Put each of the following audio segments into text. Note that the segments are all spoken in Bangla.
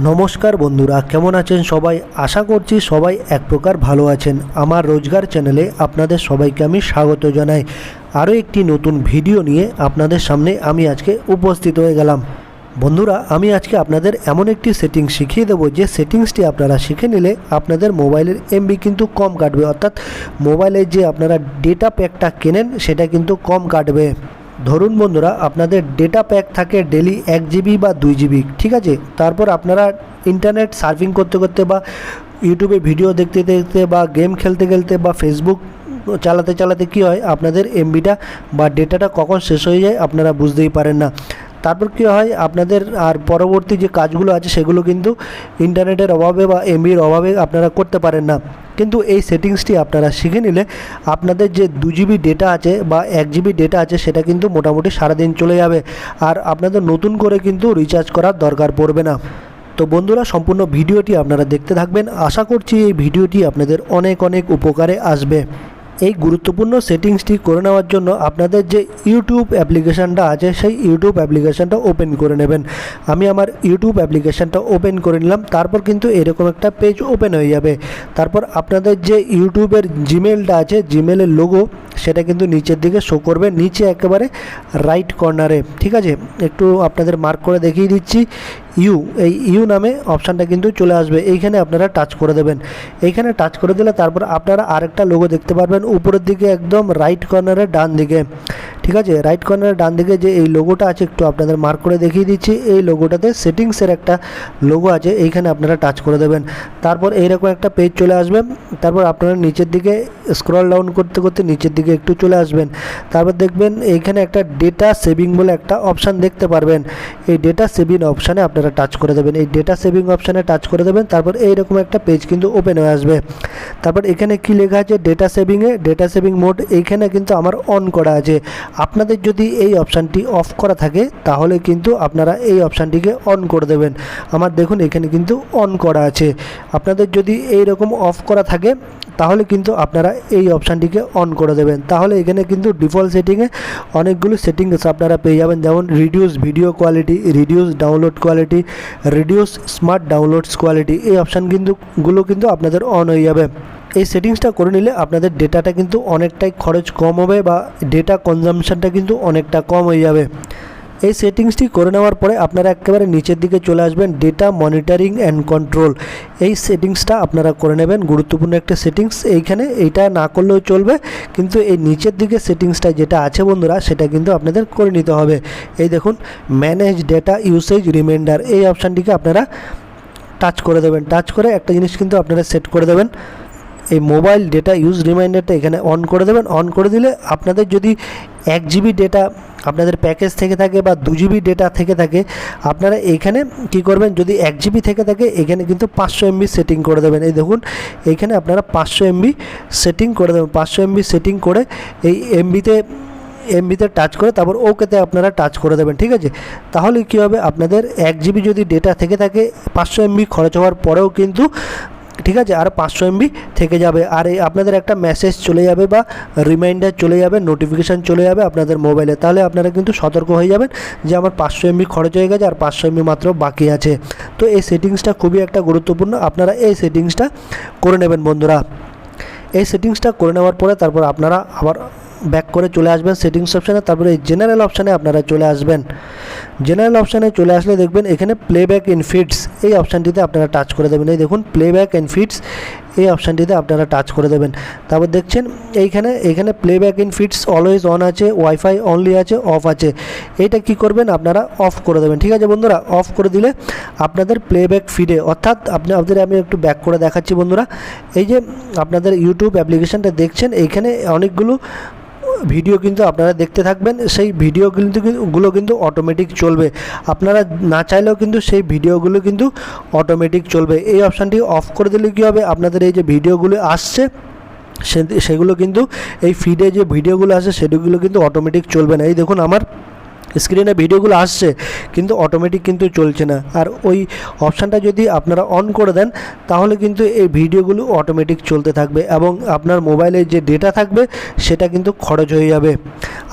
নমস্কার বন্ধুরা, কেমন আছেন সবাই? আশা করছি সবাই এক প্রকার ভালো আছেন। আমার রোজগার চ্যানেলে আপনাদের সবাইকে আমি স্বাগত জানাই। আরও একটি নতুন ভিডিও নিয়ে আপনাদের সামনে আমি আজকে উপস্থিত হয়ে গেলাম। বন্ধুরা, আমি আজকে আপনাদের এমন একটি সেটিং শিখিয়ে দেবো যে সেটিংসটি আপনারা শিখে নিলে আপনাদের মোবাইলের এমবি কিন্তু কম কাটবে। অর্থাৎ মোবাইলের যে আপনারা ডেটা প্যাকটা কেনেন, সেটা কিন্তু কম কাটবে। ধরুন বন্ধুরা, আপনাদের ডেটা প্যাক থাকে ডেলি এক জিবি বা দুই জিবি ঠিক আছে? তারপর আপনারা ইন্টারনেট সার্ফিং করতে করতে বা ইউটিউবে ভিডিও দেখতে দেখতে বা গেম খেলতে খেলতে বা ফেসবুক চালাতে চালাতে কী হয়? আপনাদের এমবিটা বা ডেটাটা কখন শেষ হয়ে যায় আপনারা বুঝতেই পারেন না। তারপর কী হয়? আপনাদের আর পরবর্তী যে কাজগুলো আছে সেগুলো কিন্তু ইন্টারনেটের অভাবে বা এমবির অভাবে আপনারা করতে পারেন না। কিন্তু এই সেটিংসটি আপনারা শিখে নিলে আপনাদের যে দু জিবি ডেটা আছে বা এক জিবি ডেটা আছে, সেটা কিন্তু মোটামুটি সারাদিন চলে যাবে। আর আপনাদের নতুন করে কিন্তু রিচার্জ করার দরকার পড়বে না। তো বন্ধুরা, সম্পূর্ণ ভিডিওটি আপনারা দেখতে থাকবেন। আশা করছি এই ভিডিওটি আপনাদের অনেক অনেক উপকারে আসবে। এই গুরুত্বপূর্ণ সেটিংসটি করে নেওয়ার জন্য আপনাদের যে ইউটিউব অ্যাপ্লিকেশানটা আছে, সেই ইউটিউব অ্যাপ্লিকেশানটা ওপেন করে নেবেন। আমি আমার ইউটিউব অ্যাপ্লিকেশানটা ওপেন করে নিলাম, তারপর কিন্তু এরকম একটা পেজ ওপেন হয়ে যাবে। তারপর আপনাদের যে ইউটিউবের জিমেলটা আছে জিমেলের লোগো, সেটা কিন্তু নিচের দিকে শো করবে, নিচে একেবারে রাইট কর্নারে। ঠিক আছে? একটু আপনাদের মার্ক করে দেখিয়ে দিচ্ছি। ইউ, এই ইউ নামে অপশানটা কিন্তু চলে আসবে। এইখানে আপনারা টাচ করে দেবেন। এইখানে টাচ করে দিলে তারপর আপনারা আরেকটা লোগো দেখতে পারবেন। উপরের দিকে একদম রাইট কর্নারে ডান দিকে ঠিক আছে? রাইট কর্নারের ডান দিকে যে এই লোগোটা আছে, একটু আপনাদের মার্ক করে দেখিয়ে দিচ্ছি। এই লোগোটাতে সেটিংসের একটা লোগো আছে, এইখানে আপনারা টাচ করে দেবেন। তারপর এইরকম একটা পেজ চলে আসবে। তারপর আপনারা নিচের দিকে স্ক্রল ডাউন করতে করতে নিচের দিকে একটু চলে আসবেন। তারপর দেখবেন এইখানে একটা ডেটা সেভিং বলে একটা অপশান দেখতে পারবেন। এই ডেটা সেভিং অপশানে আপনারা টাচ করে দেবেন। এই ডেটা সেভিং অপশানে টাচ করে দেবেন। তারপর এইরকম একটা পেজ কিন্তু ওপেন হয়ে আসবে। তারপর এখানে কি লেখা আছে? ডেটা সেভিংয়ে ডেটা সেভিং মোড এইখানে কিন্তু আমার অন করা আছে। আপনাদের যদি এই অপশানটি অফ করা থাকে, তাহলে কিন্তু আপনারা এই অপশানটিকে অন করে দেবেন। আমার দেখুন, এখানে কিন্তু অন করা আছে। আপনাদের যদি এই রকম অফ করা থাকে, তাহলে কিন্তু আপনারা এই অপশানটিকে অন করে দেবেন। তাহলে এখানে কিন্তু ডিফল্ট সেটিংয়ে অনেকগুলো সেটিংস আপনারা পেয়ে যাবেন। যেমন reduce video quality reduce download quality reduce smart downloads quality এই অপশান কিন্তু গুলো কিন্তু আপনাদের অন হয়ে যাবে। এই সেটিংসটা করে নিলে আপনাদের ডেটাটা কিন্তু অনেকটাই খরচ কম হবে বা ডেটা কনজামশানটা কিন্তু অনেকটা কম হয়ে যাবে। এই সেটিংসটি করে নেওয়ার পরে আপনারা একেবারে নিচের দিকে চলে আসবেন ডেটা মনিটরিং অ্যান্ড কন্ট্রোল এই সেটিংসটা আপনারা করে নেবেন, গুরুত্বপূর্ণ একটা সেটিংস এইখানে এইটা না করলেও চলবে, কিন্তু এই নিচের দিকে সেটিংসটা যেটা আছে বন্ধুরা, সেটা কিন্তু আপনাদের করে নিতে হবে। এই দেখুন ম্যানেজ ডেটা ইউসেজ রিমাইন্ডার এই অপশানটিকে আপনারা টাচ করে দেবেন। টাচ করে একটা জিনিস কিন্তু আপনারা সেট করে দেবেন। এই মোবাইল ডেটা ইউজ রিমাইন্ডারটা এখানে অন করে দেবেন। অন করে দিলে আপনাদের যদি এক জিবি ডেটা আপনাদের প্যাকেজ থেকে থাকে বা দু জিবি ডেটা থেকে থাকে, আপনারা এখানে কি করবেন? যদি এক জিবি থেকে থাকে, এখানে কিন্তু পাঁচশো এমবি সেটিং করে দেবেন। এই দেখুন এইখানে আপনারা পাঁচশো এমবি সেটিং করে দেবেন। পাঁচশো এমবি সেটিং করে এই এমবিতে এমবিতে টাচ করে তারপর ওকেতে আপনারা টাচ করে দেবেন। ঠিক আছে? তাহলে কী হবে? আপনাদের এক জিবি যদি ডেটা থেকে থাকে, পাঁচশো এমবি খরচ হওয়ার পরেও কিন্তু ঠিক আছে? আর পাঁচশো এমবি থেকে যাবে। আর আপনাদের একটা মেসেজ চলে যাবে বা রিমাইন্ডার চলে যাবে নোটিফিকেশান চলে যাবে আপনাদের মোবাইলে তাহলে আপনারা কিন্তু সতর্ক হয়ে যাবেন যে আমার পাঁচশো এমবি খরচ হয়ে গেছে আর পাঁচশো এমবি মাত্র বাকি আছে। তো এই সেটিংসটা খুবই একটা গুরুত্বপূর্ণ। আপনারা এই সেটিংসটা করে নেবেন বন্ধুরা। এই সেটিংসটা করে নেওয়ার পরে তারপর আপনারা আবার ব্যাক করে চলে আসবেন সেটিংস অপশানে তারপরে জেনারেল অপশানে আপনারা চলে আসবেন। জেনারেল অপশানে চলে আসলে দেখবেন এখানে প্লেব্যাক ইন ফিডস এই অপশানটিতে আপনারা টাচ করে দেবেন। এই দেখুন প্লেব্যাক ইন ফিডস এই অপশানটিতে আপনারা টাচ করে দেবেন। তারপর দেখছেন, এইখানে, এখানে playback in feeds always on আছে ওয়াইফাই অনলি আছে অফ আছে। এইটা কি করবেন? আপনারা অফ করে দেবেন। ঠিক আছে বন্ধুরা অফ করে দিলে আপনাদের প্লেব্যাক ফিডে অর্থাৎ আপনি, আপনাদের আমি একটু ব্যাক করে দেখাচ্ছি বন্ধুরা। এই যে আপনাদের ইউটিউব অ্যাপ্লিকেশানটা দেখছেন, এইখানে অনেকগুলো ভিডিও কিন্তু আপনারা দেখতে থাকবেন, সেই ভিডিও কিন্তু গুলো কিন্তু অটোমেটিক চলবে। আপনারা না চাইলেও কিন্তু সেই ভিডিওগুলো কিন্তু অটোমেটিক চলবে। এই অপশানটি অফ করে দিলে কী হবে? আপনাদের এই যে ভিডিওগুলো আসছে সেগুলো কিন্তু এই ফিডে যে ভিডিওগুলো আছে সেগুলো কিন্তু অটোমেটিক চলবে না। এই দেখুন আমার স্ক্রিনে ভিডিওগুলো আসছে, কিন্তু অটোমেটিক কিন্তু চলছে না। আর ওই অপশানটা যদি আপনারা অন করে দেন, তাহলে কিন্তু এই ভিডিওগুলো অটোমেটিক চলতে থাকবে এবং আপনার মোবাইলে যে ডেটা থাকবে, সেটা কিন্তু খরচ হয়ে যাবে।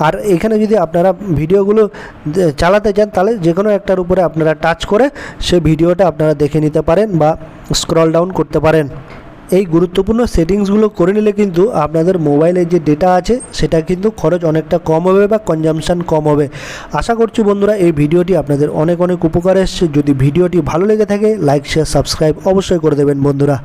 আর এখানে যদি আপনারা ভিডিওগুলো চালাতে চান, তাহলে যে কোনো একটার উপরে আপনারা টাচ করে, সে ভিডিওটা আপনারা দেখে নিতে পারেন বা স্ক্রল ডাউন করতে পারেন। এই গুরুত্বপূর্ণ সেটিংসগুলো করে নিলে কিন্তু আপনাদের মোবাইলে যে ডেটা আছে, সেটা কিন্তু খরচ অনেকটা কম হবে বা কনজামশান কম হবে। আশা করছি বন্ধুরা, এই ভিডিওটি আপনাদের অনেক অনেক উপকার এসছে। যদি ভিডিওটি ভালো লেগে থাকে লাইক শেয়ার সাবস্ক্রাইব অবশ্যই করে দেবেন বন্ধুরা।